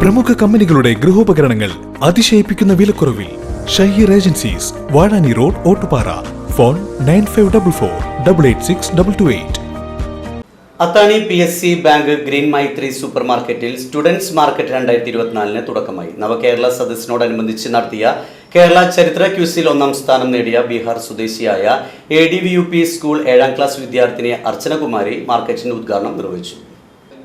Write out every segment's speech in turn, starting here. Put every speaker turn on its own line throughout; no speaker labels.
പ്രമുഖ കമ്പനികളുടെ ഗൃഹോപകരണങ്ങൾ അതിശയിപ്പിക്കുന്ന വിലക്കുറവിൽ Shaheer agencies Vazhani road Ottupara. Phone nine five double four double eight six double two eight.
Athani P S C bank green Maithri super മാർക്കറ്റിൽ students market രണ്ടായിരത്തി ഇരുപത്തിനാലിന് തുടക്കമായി. നവകേരള സദസ്സിനോടനുബന്ധിച്ച് നടത്തിയ കേരള ചരിത്ര ക്യൂസിൽ ഒന്നാം സ്ഥാനം നേടിയ ബീഹാർ സ്വദേശിയായ A D V U P school ഏഴാം ക്ലാസ് വിദ്യാർത്ഥിനി അർച്ചനകുമാരി മാർക്കറ്റിന്റെ ഉദ്ഘാടനം നിർവഹിച്ചു.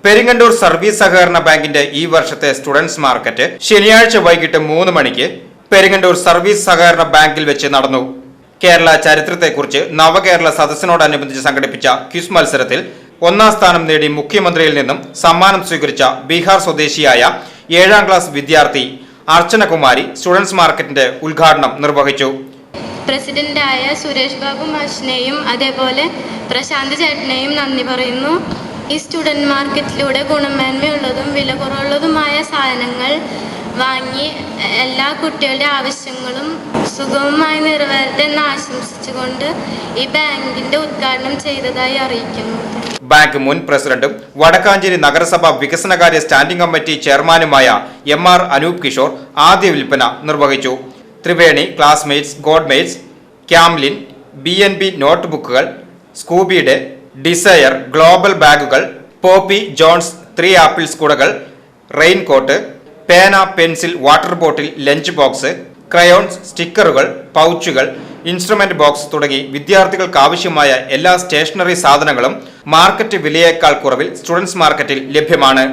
പെരിങ്ങണ്ടൂർ സർവീസ് സഹകരണ ബാങ്കിന്റെ ഈ വർഷത്തെ സ്റ്റുഡൻസ് മാർക്കറ്റ് ശനിയാഴ്ച വൈകിട്ട് മൂന്ന് മണിക്ക് പെരിങ്ങണ്ടൂർ സർവീസ് സഹകരണ ബാങ്കിൽ വെച്ച് നടന്നു. കേരള ചരിത്രത്തെക്കുറിച്ച് നവകേരള സദസ്സിനോടനുബന്ധിച്ച് സംഘടിപ്പിച്ച ക്വിസ് മത്സരത്തിൽ ഒന്നാം സ്ഥാനം നേടി മുഖ്യമന്ത്രിയിൽ നിന്നും സമ്മാനം സ്വീകരിച്ച ബീഹാർ സ്വദേശിയായ ഏഴാം ക്ലാസ് വിദ്യാർത്ഥി അർച്ചനകുമാരി സ്റ്റുഡൻസ് മാർക്കറ്റിന്റെ ഉദ്ഘാടനം നിർവഹിച്ചു.
പ്രസിഡന്റായ സുരേഷ് ബാബു മാഷിനെയും അതേപോലെ പ്രശാന്ത് ചേട്ടനെയും നന്ദി പറയുന്നു. ഈ സ്റ്റുഡന്റ് മാർക്കറ്റിലൂടെ ഗുണമേന്മയുള്ളതും വില കുറവുള്ളതുമായ സാധനങ്ങൾ വാങ്ങി എല്ലാ കുട്ടികളുടെ ആവശ്യങ്ങളും സുഗമമായി നിറവേറട്ടെ ആശംസിച്ചുകൊണ്ട് ഈ ബാങ്കിന്റെ ഉദ്ഘാടനം ചെയ്തതായി അറിയിക്കുന്നു.
ബാങ്ക് മുൻ പ്രസിഡന്റും വടക്കാഞ്ചേരി നഗരസഭ വികസനകാര്യ സ്റ്റാൻഡിംഗ് കമ്മിറ്റി ചെയർമാനുമായ എം ആർ അനൂപ് കിഷോർ ആദ്യ വിൽപ്പന നിർവഹിച്ചു. Triveni Classmates Godmates Camlin B N B note ബുക്കുകൾ സ്കൂബിയുടെ ഡിസയർ ഗ്ലോബൽ ബാഗുകൾ പോപ്പി ജോൺസ് ത്രീ ആപ്പിൾസ് സ്കൂടകൾ റെയിൻകോട്ട് പേന pencil water bottle lunch box crayons സ്റ്റിക്കറുകൾ പൗച്ചുകൾ ഇൻസ്ട്രുമെന്റ് ബോക്സ് തുടങ്ങി വിദ്യാർത്ഥികൾക്ക് ആവശ്യമായ എല്ലാ സ്റ്റേഷനറി സാധനങ്ങളും മാർക്കറ്റ് വിലയേക്കാൾ കുറവിൽ സ്റ്റുഡൻസ് മാർക്കറ്റിൽ ലഭ്യമാണ്.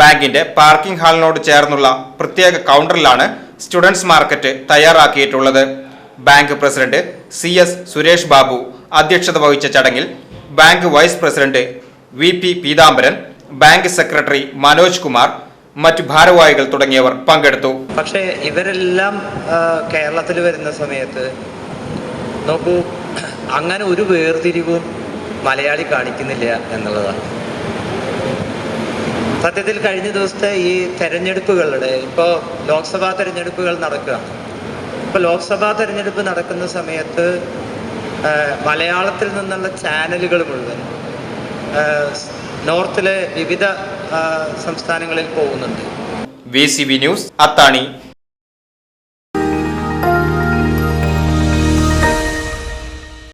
ബാങ്കിന്റെ പാർക്കിംഗ് ഹാളിനോട് ചേർന്നുള്ള പ്രത്യേക കൗണ്ടറിലാണ് സ്റ്റുഡൻസ് മാർക്കറ്റ് തയ്യാറാക്കിയിട്ടുള്ളത്. Bank president C S Suresh Babu അധ്യക്ഷത വഹിച്ച ചടങ്ങിൽ bank vice president V P Peethambaran bank secretary Manoj Kumar മറ്റു ഭാരവാഹികൾ തുടങ്ങിയവർ പങ്കെടുത്തു.
പക്ഷേ ഇവരെല്ലാം കേരളത്തിൽ വരുന്ന സമയത്ത് നോക്കൂ അങ്ങനെ ഒരു വേർതിരിവും മലയാളി കാണിക്കുന്നില്ല എന്നുള്ളതാണ്. സത്യത്തിൽ കഴിഞ്ഞ ദിവസത്തെ ഈ തെരഞ്ഞെടുപ്പുകളുടെ ഇപ്പോൾ ലോക്സഭാ തെരഞ്ഞെടുപ്പുകൾ നടക്കുകയാണ്. ഇപ്പോൾ ലോക്സഭാ തെരഞ്ഞെടുപ്പ് നടക്കുന്ന സമയത്ത് മലയാളത്തിൽ നിന്നുള്ള ചാനലുകൾ മുഴുവൻ നോർത്തിലെ വിവിധ സംസ്ഥാനങ്ങളിൽ പോകുന്നുണ്ട്.
V news Athani.